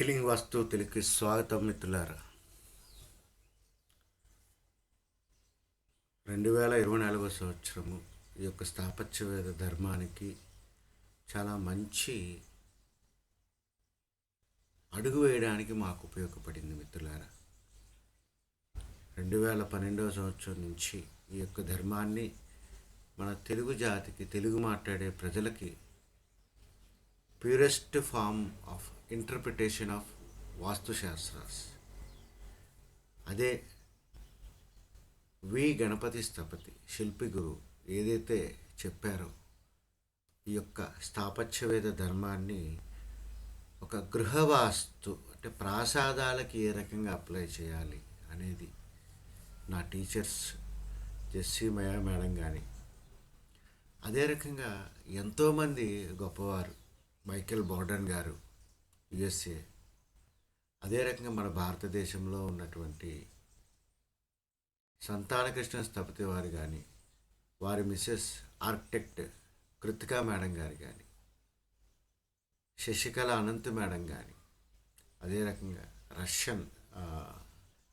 Healing వాస్తు తెలుగుకి స్వాగతం మిత్రులారా. రెండు వేల ఇరవై నాలుగో సంవత్సరము ఈ యొక్క స్థాపత్యవేద ధర్మానికి చాలా మంచి అడుగు వేయడానికి మాకు ఉపయోగపడింది మిత్రులారా. రెండు వేల పన్నెండవ సంవత్సరం నుంచి ఈ యొక్క ధర్మాన్ని మన తెలుగు జాతికి తెలుగు మాట్లాడే ప్రజలకి ప్యూరెస్ట్ ఫామ్ ఇంటర్ప్రిటేషన్ ఆఫ్ వాస్తుశాస్త్రాస్ అదే వి గణపతి స్థపతి శిల్పి గురు ఏదైతే చెప్పారో ఈ యొక్క స్థాపత్యవేద ధర్మాన్ని ఒక గృహవాస్తు అంటే ప్రాసాదాలకి ఏ రకంగా అప్లై చేయాలి అనేది నా టీచర్స్ జెస్సీ మయా మేడం కానీ అదే రకంగా ఎంతోమంది గొప్పవారు మైకేల్ బోర్డన్ గారు యుఎస్ఏ. అదే రకంగా మన భారతదేశంలో ఉన్నటువంటి సంతానకృష్ణ స్థపతి వారు కానీ వారి మిస్సెస్ ఆర్కిటెక్ట్ కృతికా మేడం గారు కానీ శశికళ అనంత్ మేడం కానీ అదే రకంగా రష్యన్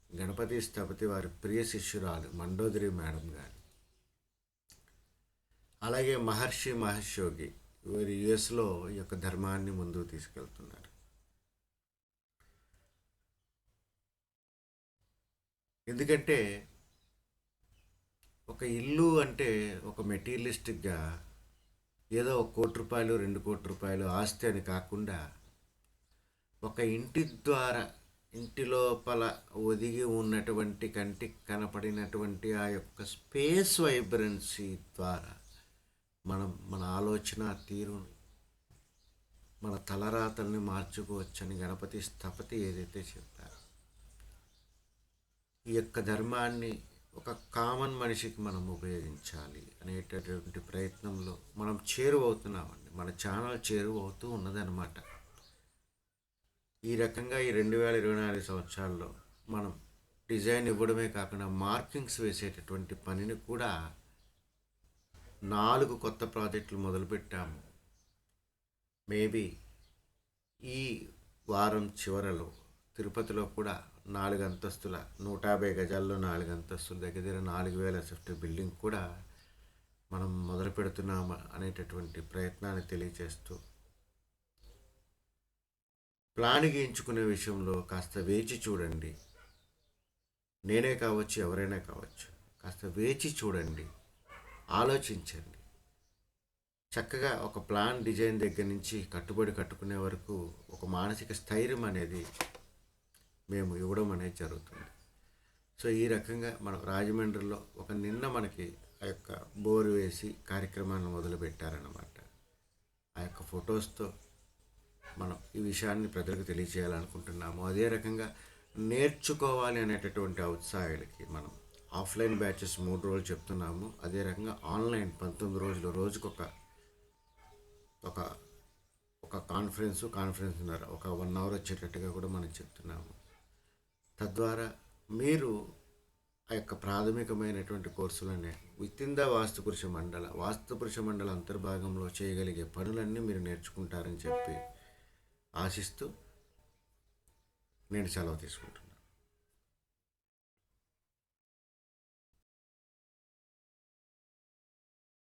గణపతి స్థపతి వారి ప్రియ శిష్యురాలు మండోదరి మేడం కానీ అలాగే మహర్షి మహర్షోగి వీరు యుఎస్లో ఈ యొక్క ధర్మాన్ని ముందుకు తీసుకెళ్తున్నారు. ఎందుకంటే ఒక ఇల్లు అంటే ఒక మెటీరియలిస్టిక్గా ఏదో ఒక కోటి రూపాయలు రెండు కోటి రూపాయలు ఆస్తి అని కాకుండా ఒక ఇంటి ద్వారా ఇంటి లోపల ఒదిగి ఉన్నటువంటి కంటికి కనపడినటువంటి ఆ యొక్క స్పేస్ వైబ్రెన్సీ ద్వారా మనం మన ఆలోచన తీరుని మన తలరాతల్ని మార్చుకోవచ్చని గణపతి స్థపతి ఏదైతే చెప్తారో ఈ యొక్క ధర్మాన్ని ఒక కామన్ మనిషికి మనం ఉపయోగించాలి అనేటటువంటి ప్రయత్నంలో మనం చేరువవుతున్నామండి. మన ఛానల్ చేరువవుతూ ఉన్నదన్నమాట. ఈ రకంగా ఈ రెండు వేల ఇరవై నాలుగు సంవత్సరాల్లో మనం డిజైన్ ఇవ్వడమే కాకుండా మార్కింగ్స్ వేసేటటువంటి పనిని కూడా నాలుగు కొత్త ప్రాజెక్టులు మొదలుపెట్టాము. మేబీ ఈ వారం చివరలో తిరుపతిలో కూడా నాలుగు అంతస్తుల నూట యాభై గజాల్లో నాలుగు అంతస్తుల దగ్గర దగ్గర నాలుగు వేల ఫిఫ్టీ బిల్డింగ్ కూడా మనం మొదలు పెడుతున్నాము అనేటటువంటి ప్రయత్నాన్ని తెలియజేస్తూ ప్లాన్ గీయించుకునే విషయంలో కాస్త వేచి చూడండి. నేనే కావచ్చు ఎవరైనా కావచ్చు కాస్త వేచి చూడండి. ఆలోచించండి. చక్కగా ఒక ప్లాన్ డిజైన్ దగ్గర నుంచి కట్టుబడి కట్టుకునే వరకు ఒక మానసిక స్థైర్యం అనేది మేము ఇవ్వడం అనేది జరుగుతుంది. సో ఈ రకంగా మనం రాజమండ్రిలో ఒక నిన్న మనకి ఆ యొక్క బోరు వేసి కార్యక్రమాన్ని మొదలుపెట్టారన్నమాట. ఆ యొక్క ఫొటోస్తో మనం ఈ విషయాన్ని ప్రజలకు తెలియజేయాలనుకుంటున్నాము అదే రకంగా నేర్చుకోవాలి అనేటటువంటి ఉత్సాహాలకి మనం ఆఫ్లైన్ బ్యాచెస్ మూడు రోజులు చెప్తున్నాము. అదే రకంగా ఆన్లైన్ పంతొమ్మిది రోజులు రోజుకొక ఒక ఒక కాన్ఫరెన్స్ కాన్ఫరెన్స్ ఒక వన్ అవర్ వచ్చేటట్టుగా కూడా మనం చెప్తున్నాము. తద్వారా మీరు ఆ యొక్క ప్రాథమికమైనటువంటి కోర్సులనే వితిన్ ద వాస్తుపురుష మండల వాస్తుపురుష మండల అంతర్భాగంలో చేయగలిగే పనులన్నీ మీరు నేర్చుకుంటారని చెప్పి ఆశిస్తూ నేను సెలవు తీసుకుంటున్నాను.